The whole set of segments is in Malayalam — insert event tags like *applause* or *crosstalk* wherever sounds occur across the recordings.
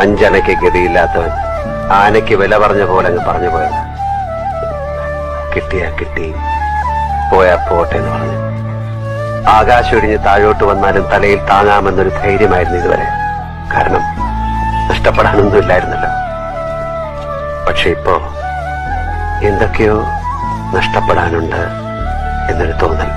അഞ്ചനയ്ക്ക് ഗതിയില്ലാത്തവൻ ആനയ്ക്ക് വില പറഞ്ഞ പോലെ അങ്ങ് പറഞ്ഞു പോയത്. കിട്ടിയാ കിട്ടി പോയാ പോട്ടെ എന്ന് പറഞ്ഞു. ആകാശം ഒഴിഞ്ഞ് താഴോട്ട് വന്നാലും തലയിൽ താങ്ങാമെന്നൊരു ധൈര്യമായിരുന്നു ഇതുവരെ. കാരണം നഷ്ടപ്പെടാനൊന്നും നഷ്ടപ്പെടാനൊന്നുമില്ലായിരുന്നല്ലോ പക്ഷെ ഇപ്പോ എന്തൊക്കെയോ നഷ്ടപ്പെടാനുണ്ട് എന്നൊരു തോന്നൽ.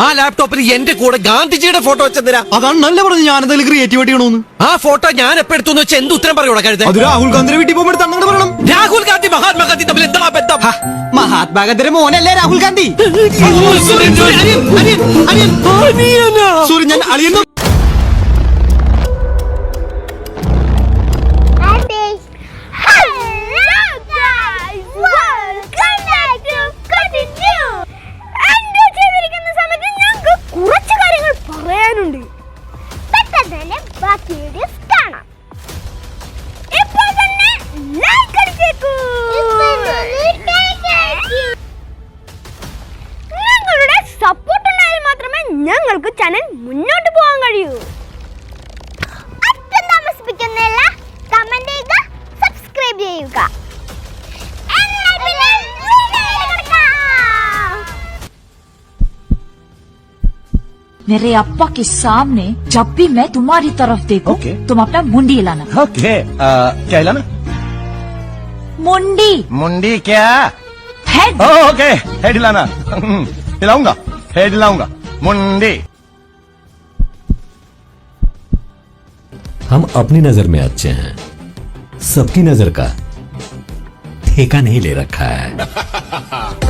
ആ ലാപ്ടോപ്പിൽ എന്റെ കൂടെ ഗാന്ധിജിയുടെ ഫോട്ടോ വെച്ചെന്തിനാ? അതാണ് നല്ല പറഞ്ഞു ഞാൻ എന്തെങ്കിലും ക്രിയേറ്റിവിറ്റി ചെയ്യണമെന്ന് ആ ഫോട്ടോ ഞാൻ എപ്പോ എടുത്തു വെച്ച് എന്ത് ഉത്തരം പറയൂടാ കഴുത അത് രാഹുൽ ഗാന്ധിയുടെ വീട്ടിൽ പോകുമ്പോൾ എടുത്ത് പറയണം. രാഹുൽ ഗാന്ധി മഹാത്മാഗാന്ധി തമ്മിൽ എന്താ ബന്ധം? മഹാത്മാഗാന്ധിയുടെ മോനല്ലേ രാഹുൽ ഗാന്ധി? സോറി ഞാൻ അളിയുന്നു मेरे अप्पा के सामने जब भी मैं तुम्हारी तरफ़ देखूँ Okay. तुम अपना मुंडी हिलाना। ओके क्या हिलाना? मुंडी। मुंडी क्या? हेड ओके हेड हिलाना। हम्म, हिलाऊँगा हेड हिलाऊँगा। मुंडी। हम अपनी नज़र में अच्छे हैं। सबकी नज़र का ठेका नहीं ले रखा है। *laughs*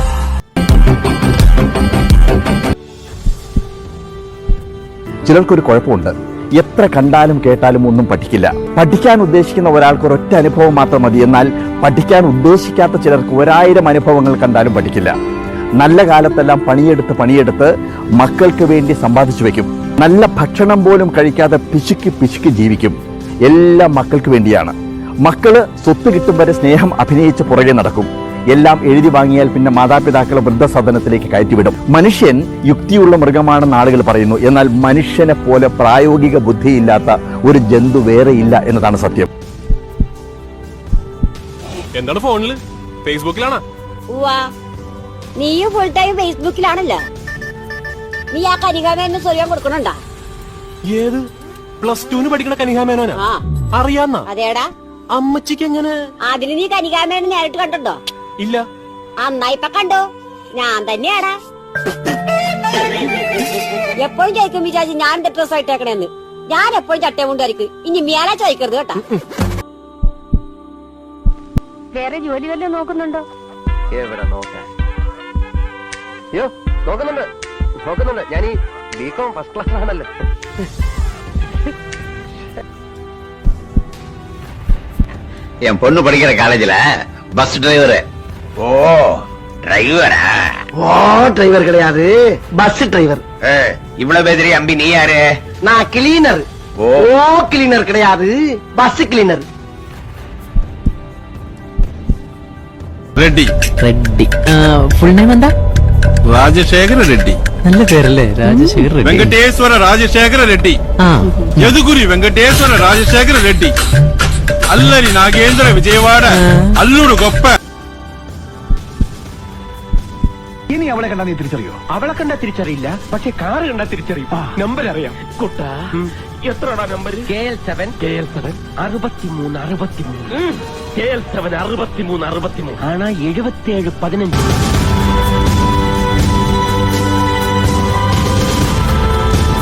ചിലർക്കൊരു കുഴപ്പമുണ്ട്. എത്ര കണ്ടാലും കേട്ടാലും ഒന്നും പഠിക്കില്ല. പഠിക്കാൻ ഉദ്ദേശിക്കുന്ന ഒരാൾക്ക് ഒരൊറ്റ അനുഭവം മാത്രം മതി. എന്നാൽ പഠിക്കാൻ ഉദ്ദേശിക്കാത്ത ചിലർക്ക് ഒരായിരം അനുഭവങ്ങൾ കണ്ടാലും പഠിക്കില്ല. നല്ല കാലത്തെല്ലാം പണിയെടുത്ത് പണിയെടുത്ത് മക്കൾക്ക് വേണ്ടി സമ്പാദിച്ചു വെക്കും. നല്ല ഭക്ഷണം പോലും കഴിക്കാതെ പിശുക്കി പിശുക്കി ജീവിക്കും. എല്ലാം മക്കൾക്ക് വേണ്ടിയാണ്. മക്കൾ സ്വത്ത് കിട്ടും വരെ സ്നേഹം അഭിനയിച്ച് പുറകെ നടക്കും. എല്ലാം എഴുതി വാങ്ങിയാൽ പിന്നെ മാതാപിതാക്കളെ വൃദ്ധസദനത്തിലേക്ക് കയറ്റിവിടും. മനുഷ്യൻ യുക്തിയുള്ള മൃഗമാണെന്ന് ആളുകൾ പറയുന്നു. എന്നാൽ മനുഷ്യനെ പോലെ പ്രായോഗിക ബുദ്ധിയില്ലാത്ത ഒരു ജന്തു വേറെയില്ല എന്നതാണ് സത്യം. എന്താണ് ഫോണിൽ? ഫേസ്ബുക്കിലാണോ. നീയും ഫുൾ ടൈം ഫേസ്ബുക്കിലാണല്ലോ നീ ആ കരികാമേനെ സ്വയം കൊടുക്കണുണ്ടാ? ഏത്? പ്ലസ് പഠിക്കണ കനികാമേനോനാ? ആ. അറിയാന്നാ? അതേടാ. അമ്മച്ചിക്ക് എങ്ങനെ അതിന് നീ കനികാമേനെ നേരിട്ട് കണ്ടിട്ടുണ്ടോ? ഇല്ല അന്നാ ഇപ്പൊ കണ്ടു ഞാൻ തന്നെയാടാ എപ്പോഴും ചോദിക്കും വിചാരിച്ചു ഞാൻ എന്റെ ഡ്രസ് ആയിട്ടേക്കണേന്ന് ഞാൻ എപ്പോഴും ചട്ടയും കൊണ്ടായിരിക്കും ഇനി മേലെ ചോദിക്കരുത് കേട്ടാ വേറെ ജോലി വല്ലതും നോക്കുന്നുണ്ടോ എവിടെ നോക്കാൻ അയ്യോ നോക്കുന്നുണ്ട് നോക്കുന്നുണ്ട് ഞാൻ ഈ ബികോം ഫസ്റ്റ് ക്ലാസ് ആണല്ലോ என் பொண்ணு படிக்கிற காலேஜ்ல பஸ் டிரைவர் ஓ டிரைவரா ஓ டிரைவர் கிடையாது பஸ் டிரைவர் இவ்வளவு பேதிரி அம்பி நீ யாரு நான் கிளீனர் ஓ கிளீனர் கிடையாது bus cleaner Reddy Reddy full name എന്താ രാജശേഖര റെഡ്ഡി നല്ല പേരല്ലേ രാജശേഖര റെഡ്ഡി വെങ്കടേശ്വര രാജശേഖര റെഡ്ഡി യദുഗുരി വെങ്കടേശ്വര രാജശേഖര റെഡ്ഡി അല്ലരി നാഗേന്ദ്ര വിജയവാഡ അല്ലൂർ കൊപ്പ ഇനി അവളെ കണ്ടാ നീ തിരിച്ചറിയോ? അവളെ കണ്ടാ തിരിച്ചറിയില്ല പക്ഷെ കാറ് കണ്ടാ തിരിച്ചറിയും. നമ്പർ അറിയാം. കുട്ട എത്രടാ number K L seven. K L seven. അറുപത്തിമൂന്ന് അറുപത്തിമൂന്ന്. കെ എൽ സെവൻ അറുപത്തിമൂന്ന് അറുപത്തിമൂന്ന്. ആണാ എഴുപത്തിയേഴ് പതിനഞ്ച്.